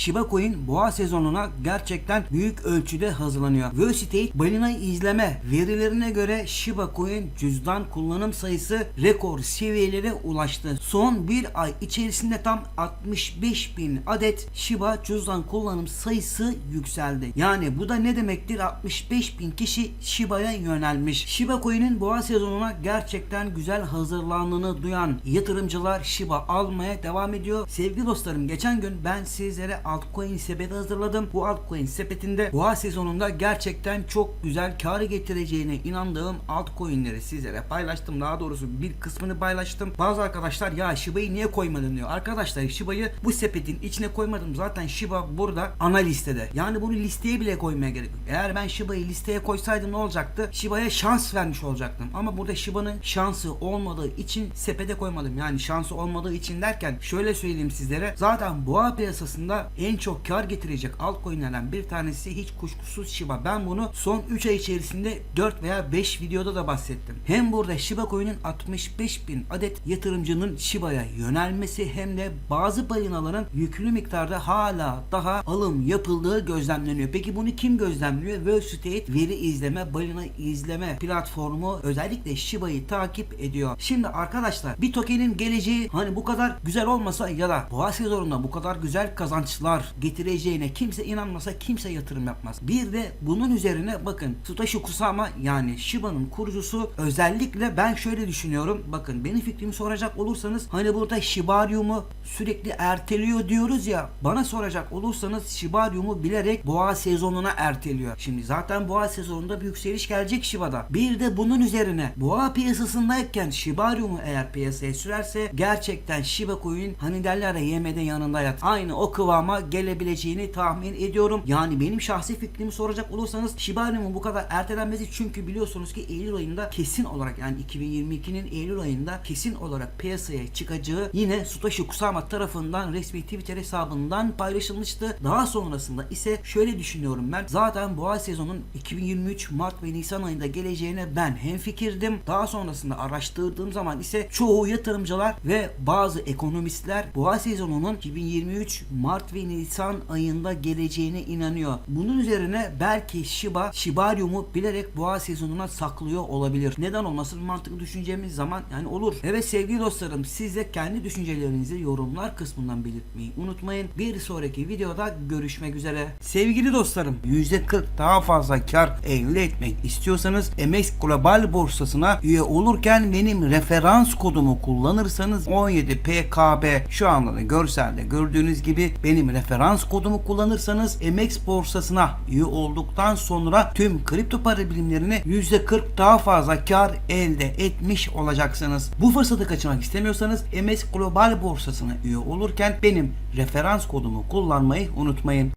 Shiba Coin boğa sezonuna gerçekten büyük ölçüde hazırlanıyor. Wall Street balinayı izleme verilerine göre Shiba Coin cüzdan kullanım sayısı rekor seviyelere ulaştı. Son bir ay içerisinde tam 65 bin adet Shiba cüzdan kullanım sayısı yükseldi. Yani bu da ne demektir? 65 bin kişi Shiba'ya yönelmiş. Shiba Coin'in boğa sezonuna gerçekten güzel hazırlandığını duyan yatırımcılar Shiba almaya devam ediyor. Sevgili dostlarım geçen gün ben sizlere altcoin sepeti hazırladım. Bu altcoin sepetinde boğa sezonunda gerçekten çok güzel kar getireceğine inandığım altcoin'leri sizlere paylaştım. Daha doğrusu bir kısmını paylaştım. Bazı arkadaşlar ya Shiba'yı niye koymadın diyor. Arkadaşlar Shiba'yı bu sepetin içine koymadım. Zaten Shiba burada ana listede. Yani bunu listeye bile koymaya gerek yok. Eğer ben Shiba'yı listeye koysaydım ne olacaktı? Shiba'ya şans vermiş olacaktım. Ama burada Shiba'nın şansı olmadığı için sepete koymadım. Yani şansı olmadığı için derken şöyle söyleyeyim sizlere. Zaten boğa piyasasında en çok kar getirecek altcoin'lerden bir tanesi hiç kuşkusuz Shiba. Ben bunu son 3 ay içerisinde 4 veya 5 videoda da bahsettim. Hem burada Shiba Coin'in 65 bin adet yatırımcının Shiba'ya yönelmesi hem de bazı balinaların yüklü miktarda hala daha alım yapıldığı gözlemleniyor. Peki bunu kim gözlemliyor? Wall Street veri izleme, balina izleme platformu özellikle Shiba'yı takip ediyor. Şimdi arkadaşlar bir tokenin geleceği hani bu kadar güzel olmasa ya da boğa sezonunda bu kadar güzel kazançlar getireceğine kimse inanmasa kimse yatırım yapmaz. Bir de bunun üzerine bakın Satoshi Kusama yani Shiba'nın kurucusu özellikle ben şöyle düşünüyorum. Bakın benim fikrimi soracak olursanız hani burada Shibarium'u sürekli erteliyor diyoruz ya. Bana soracak olursanız Shibarium'u bilerek boğa sezonuna erteliyor. Şimdi zaten boğa sezonunda bir yükseliş gelecek Shiba'da. Bir de bunun üzerine boğa piyasasındayken Shibarium'u eğer piyasaya sürerse gerçekten Shiba Coin hani derler ya yemede yanında yat. Aynı o kıvama gelebileceğini tahmin ediyorum. Yani benim şahsi fikrimi soracak olursanız Shibarium'un bu kadar ertelenmesi çünkü biliyorsunuz ki Eylül ayında kesin olarak yani 2022'nin Eylül ayında kesin olarak piyasaya çıkacağı yine Satoshi Kusama tarafından resmi Twitter hesabından paylaşılmıştı. Daha sonrasında ise şöyle düşünüyorum ben. Zaten boğa sezonun 2023 Mart ve Nisan ayında geleceğine ben hemfikirdim. Daha sonrasında araştırdığım zaman ise çoğu yatırımcılar ve bazı ekonomistler boğa sezonunun 2023 Mart ve Nisan ayında geleceğine inanıyor. Bunun üzerine belki Shiba, Shibarium'u bilerek boğa sezonuna saklıyor olabilir. Neden olmasın mantıklı düşüneceğimiz zaman yani olur. Evet sevgili dostlarım siz de kendi düşüncelerinizi yorumlar kısmından belirtmeyi unutmayın. Bir sonraki videoda görüşmek üzere. Sevgili dostlarım %40 daha fazla kar elde etmek istiyorsanız MX Global borsasına üye olurken benim referans kodumu kullanırsanız 17PKB şu anda da görselde gördüğünüz gibi benim referans kodumu kullanırsanız MX borsasına üye olduktan sonra tüm kripto para birimlerini %40 daha fazla kar elde etmiş olacaksınız. Bu fırsatı kaçırmak istemiyorsanız MS Global borsasına üye olurken benim referans kodumu kullanmayı unutmayın.